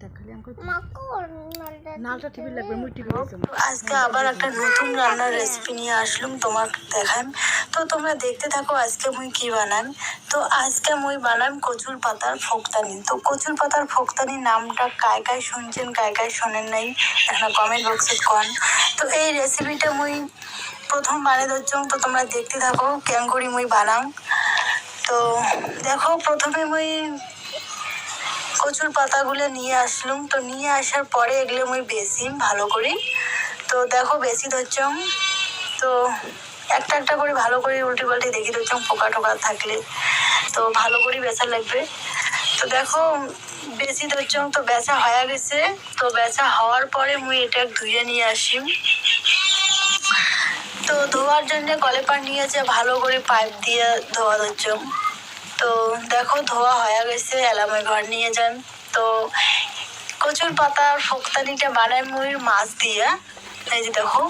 TV খালি আঙ্কুল নালটা TV লাগবে মুই টিভি আজকে আবার একটা নতুন রান্নার রেসিপি নিয়ে আসলাম তোমার দেখাম। তো তোমরা দেখতে থাকো আজকে মুই কি বানাম। তো আজকে মুই বানাম কচুর পাতার ফোকতানি। তো কচুর পাতার ফোকতানি নামটা কায় কায় শুনছেন কায় কায় শোনেন নাই একটা কমেন্ট বক্সে কন। তো এই রেসিপিটা মুই প্রথম বানিয়ে দিচ্ছ তো তোমরা দেখতে থাকো কেন করি মুই বানাম। তো দেখো প্রথমে মুই কচুর পাতাগুলো নিয়ে আসলুম। তো নিয়ে আসার পরে এগুলো মুই বেশি ভালো করি। তো দেখো বেশি ধরছম তো একটা একটা করে ভালো করে উল্টি পাল্টি দেখি ধরছম পোকা টোকা থাকলে। তো ভালো করে বেচা লাগবে। তো দেখো বেশি ধরছম তো বেচা হয়ে গেছে। তো বেচা হওয়ার পরে মুই এটা ধুয়ে নিয়ে আসি। তো ধোয়ার জন্য কলেপার নিয়েছে ভালো করে পাইপ দিয়ে ধোয়া ধরছম তো দেখো, ধোয়া হয়ে গেছে এলামে ঘর নিয়ে যান। তো কচুর পাতার ফোকতানিটা বানায় মুড়ির মাছ দিয়ে। এই যে দেখো,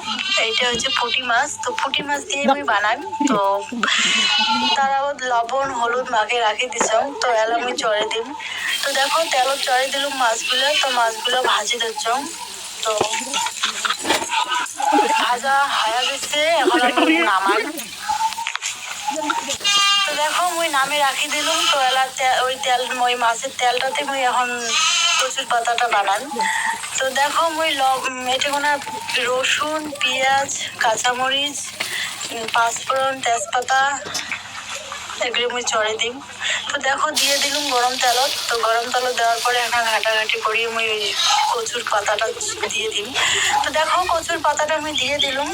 এইটা হচ্ছে পুঁটি মাছ। তো পুঁটি মাছ দিয়ে আমি বানাই। তো তারা লবণ, হলুদ মাখে রাখি দিছাম। তো এলা আমি চড়ে দিম। তো দেখো তেলত চড়ে দিলাম মাছগুলো। তো মাছগুলো ভাজি দিচ্ছম তো ভাজা হয়ে গেছে, এখন মুই নামে রাখি দিলুম, তো এলা তে- ওই তেল, ওই মাছের তেলটাতে মুই এখন কচুর পাতাটা বানান তো দেখো মুই এটা কোনো রসুন, পেঁয়াজ, কাঁচামরিচ পাঁচফোড়ন, তেজপাতা, এগুলো মুই চড়ে দিম। তো দেখো দিয়ে দিলুম গরম তেলত, তো গরম তেলত দেওয়ার পরে এখন ঘাটাঘাটি করি মুই ওই কচুর পাতাটা দিয়ে দিম। তো দেখো কচুর পাতাটা আমি দিয়ে দিলুম।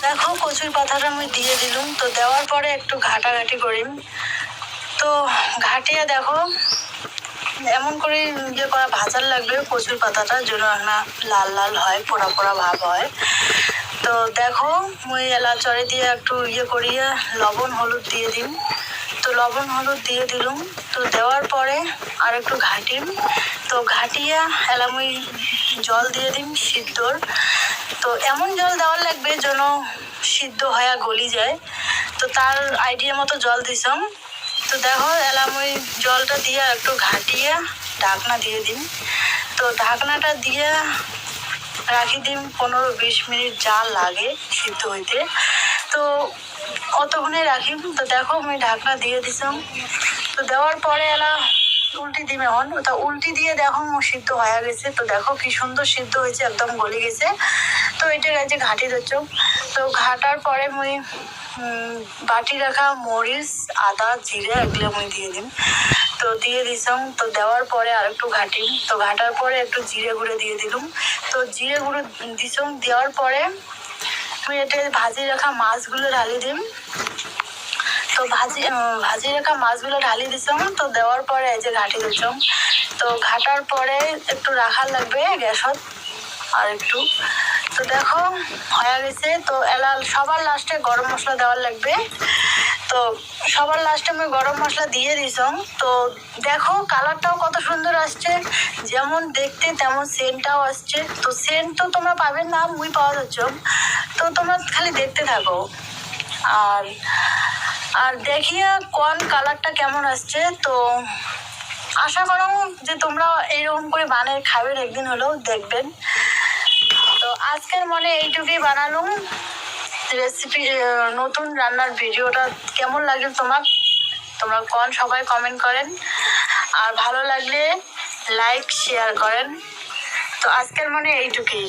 দেখো কচুর পাতাটা আমি দিয়ে দিলুম, তো দেওয়ার পরে একটু ঘাটাঘাটি করিম। তো ঘাটিয়ে দেখো, এমন করে ইয়ে করা, ভাজার লাগবে কচুর পাতাটা, যেন না লাল লাল হয়, পোড়া পোড়া ভাব হয়। তো দেখো মুই এলা চড়ে দিয়ে একটু ইয়ে করিয়ে, লবণ, হলুদ দিয়ে দিম তো লবণ, হলুদ দিয়ে দিলুম। তো দেওয়ার পরে আর একটু ঘাটিম। তো ঘাটিয়া এলা মুই জল দিয়ে দিম সিদ্ধর। তো এমন জল দেওয়ার লাগবে যেন সিদ্ধ হয়ে গলি যায়। তো তার আইডিয়া মতো জল দিছম। তো দেখো, এলাম ওই জলটা দিয়ে একটু ঘাটিয়ে ঢাকনা দিয়ে দিন তো ঢাকনাটা দিয়ে রাখি দিন পনেরো বিশ মিনিট যা লাগে সিদ্ধ হইতে। তো অতক্ষণে রাখি? তো দেখো, আমি ঢাকনা দিয়ে দিছাম তো দেওয়ার পরে এলা উল্টি দিম এখন তা উল্টি দিয়ে দেখো সিদ্ধ হয়ে গেছে। তো দেখো কি সুন্দর সিদ্ধ হয়েছে, একদম গলে গেছে। তো এটা গেছে ঘাটি দিচ্ছ তো ঘাটার পরে মুই বাটি রাখা মরিচ, আদা, জিরে, এগুলো মুই দিয়ে দিম। তো দিয়ে দিছাম। তো দেওয়ার পরে আর একটু ঘাটিম তো ঘাটার পরে একটু জিরে গুঁড়ো দিয়ে দিলুম। তো জিরে গুঁড়ো দিছাম। দেওয়ার পরে মুই এটা ভাজি রাখা মাছগুলো ঢালি দিম। তো ভাজি ভাজি রাখা মাছগুলো ঢালি দিছাম তো দেওয়ার পরে এই যে ঘাটি দিছাম তো ঘাটার পরে একটু রাখার লাগবে গ্যাসত আর একটু। তো দেখো হয়ে গেছে। তো এলা সবার লাস্টে গরম মশলা দেওয়ার লাগবে। তো সবার লাস্টে আমি গরম মশলা দিয়ে দিছাম তো দেখো কালারটাও কত সুন্দর আসছে। যেমন দেখতে তেমন সেন্টটাও আসছে। তো সেন্ট তো তোমরা পাবে না মুই পাওয়া যাচ্ছ। তো তোমরা খালি দেখতে থাকো। আর আর দেখিয়ে কোন কালারটা কেমন আসছে, তো আশা করো যে তোমরা এইরকম করে বানিয়ে খাবেন একদিন হলেও দেখবেন। তো আজকের মনে এইটুকুই বানালুম। রেসিপি নতুন রান্নার ভিডিওটা কেমন লাগল তোমার তোমরা কোন সবাই কমেন্ট করেন। আর ভালো লাগলে লাইক শেয়ার করেন। তো আজকের মনে এইটুকুই।